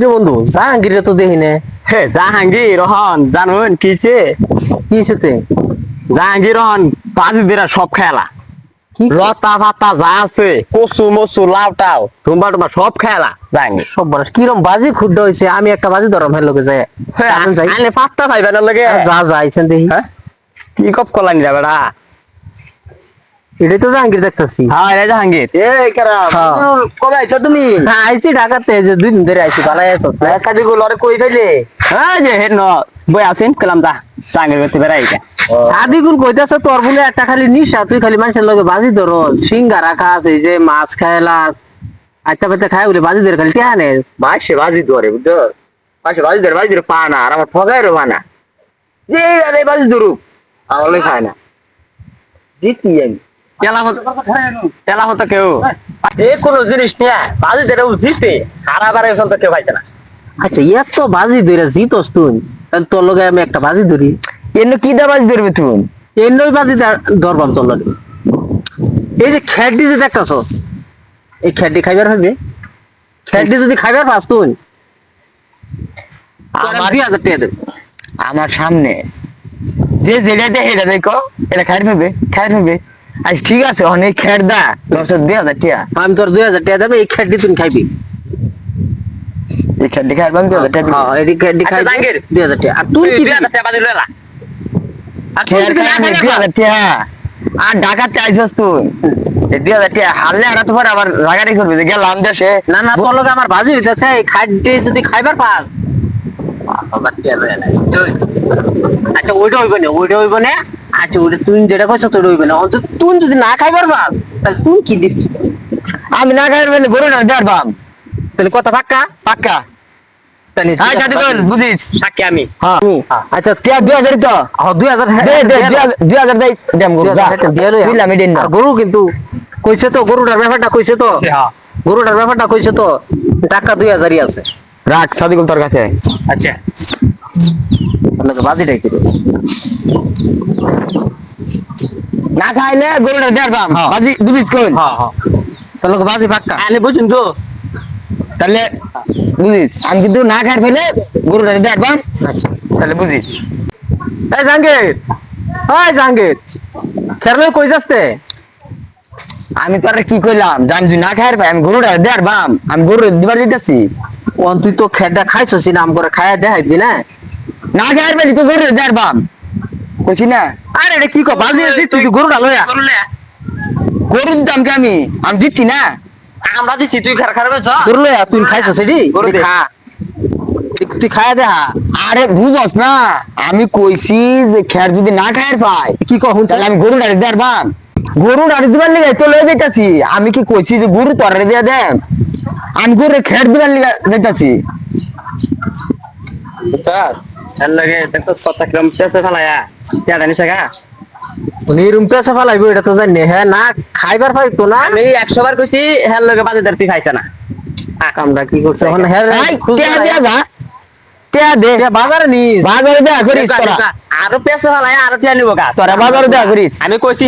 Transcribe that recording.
কিরে বন্ধু? জাহাঙ্গীরে তো দেখি না। হে জাহাঙ্গীর রহন জানুন কিছে কি জাহাঙ্গীর রহন সব খেলা। লতা পাতা যা আছে কচু মচু লাউ টাও টুম্বা টুম্বা সব খেলা জাহাঙ্গীর সব বড়। কিরম বাজি খুড্ড হয়েছে আমি একটা বাজি ধরম হের যাই আনন্দ যাই। আনে পাত্তা পাইবে না লাগে। যা যা আইছেন দেখি। হ্যাঁ? কি কপ কলা নিরা বেড়া? এটাই তো জাহাঙ্গীর দেখতেছি। হ্যাঁ রে জাহাঙ্গীর। এই কারা হ্যাঁ। কবে আইছো তুমি? হ্যাঁ আইছি ঢাকাতে যে দুই দিন ধরে আইছি ভালো আছো কাজে গুলো আরে কই ফেলে? হ্যাঁ যে হেন বই আসেন কালাম দা জাহাঙ্গীর করতে বেড়াই এটা সাদিকুল কইতাছে তোর বলে একটা খালি নিশা তুই খালি মানুষের লগে বাজি ধর সিঙ্গারা খাস এই যে মাছ খাইলাস আইতা পাইতে খাই বলে বাজি ধরে খালি টিয়া নেস মাসে বাজি ধরে বুঝছ? মাসে বাজি ধরে বাজি ধরে পা না আর আমার ঠগাই রবা না। যে বাজি ধরুক আমার খায় না। জিতি আমি। তেলা হতো তেলা হতো কেউ? যে কোনো জিনিস নিয়ে বাজি জিতে। হারাবারে কেউ পাইছে না। আচ্ছা এত বাজি ধরে জিতস তুই তোর লগে আমি একটা বাজি ধরি। এমনি কি দা বাজি ধরবে এই বাজি ধরবাম তোর লগে। এই যে খেডি যে দেখতাছ এই খেডি খাইবার হবে খেডি যদি খাইবার পাস তুই? আমার- দুই হাজার টাকা দেবে। আমার সামনে যে যেটা দেখে এটা দেখো এটা খাই পাবে খাই পাবে আজ ঠিক আছে অনেক খের দা দশ দুই হাজার টিয়া। আমি তোর দুই হাজার টাকা দেবে এই খাইবি। খের দিয়ে খাই পাবো দুই হাজার টাকা হ্যাঁ, আচ্ছা, খাইবি দুই হাজার টাকা আর তুই কি দিবি? খের খাই আমি দুই হাজার টিয়া। আর ঢাকাতে আইসস তুই। এই দুই হাজার টিয়া হারলে আর তো আবার রাগারি করবে যে গেলাম দেশে। না না তোর লগে আমার বাজি হইতেছে এই খাদ্যে যদি খাইবার পাস। আচ্ছা ওইটা হইবে না ওইটা হইবে না। আচ্ছা তুই যেটা করছ তোর হইবে না। অন্তত তুই যদি না পাস তাহলে তুই কি দিবি আমি না খাই গরু না বাম তাহলে কথা পাক্কা? পাক্কা? হ্যাঁ জাতি কর বুঝিস। সাক্ষী আমি। হ্যাঁ। আচ্ছা দুই হাজার তো? হ্যাঁ, দুই হাজার দে দে দুই হাজার- দুই হাজার দেই দেম গরু যা। বুঝলাম এটাই না। আর গরু কিন্তু কইছে তো গরুটার ব্যাপারটা কইছে তো। গরুটার ব্যাপারটা কইছে তো। টাকা দুই হাজারই আছে। রাখ সাদিকুল তোর কাছে। আচ্ছা। আপনাকে বাজিটাই করে না খাইলে গরুটা দেড় বাম হ্যাঁ। বাজি বুঝিস কোন হ্যাঁ হ্যাঁ। তাহলে বাজি পাক্কা। আনে বুঝুন তো। তাহলে বুঝিস আমি কিন্তু না খাই ফেলে গরুটা দেড় বাম আচ্ছা তাহলে বুঝিস এই জাহাঙ্গীর। ওই জাহাঙ্গীর। খেরলে কই যাচ্ছে? আমি তো আর কি কইলাম? আমি যদি না খাই পাই আমি গরুটা দেড় বাম আমি গরু দিবার দিতেছি। অন তুই তো খেরটা খাইছস নাম করে খাইয়া দেখাইবি না? না খাই পাইলি তো গরু দেড় বাম। কইছি না? আরে এটা কি কো বাজি দিচ্ছি তুই গরুটা লইয়া। গরু দিতাম কি আমি? আমি দিচ্ছি না? আমরা দিচ্ছি তুই খার খার গরু লইয়া তুই খাইছস এডি গরু দে। খা। তুই- খাইয়া দেখা আরে বুঝস না আমি কইছি যে খের যদি না খাই পাই কি কো হুন তাহলে আমি গরু ডাড়ি দেড় বাম। গরু ডাড়ি দিবার লিগে তো লয়ে যাইতাছি। আমি কি কইছি যে গরু তরে দিয়া দেন? আমি গরু খের দিবার লিগে যাইতাছি। লাগে দেখছস কথা কিরম পেছে ফেলায়া কে জানিস গা উনি রুম পেছে ফেলাইবো এটা তো জানি হ্যাঁ না খাইবার পাইতো না? আমি একশো বার কইছি হ্যাঁ লগে বাজে ধরতে খাইছে না। আকামটা কি করছে এখন হ্যাঁ কে দিয়া যা। কে দে। বাজারে নি বাজারে দেয়া করিস তোরা। আরও পেছে ফেলায়া আরও টিয়া নিব গা। তোরা বাজারে দেয়া করিস। আমি কইছি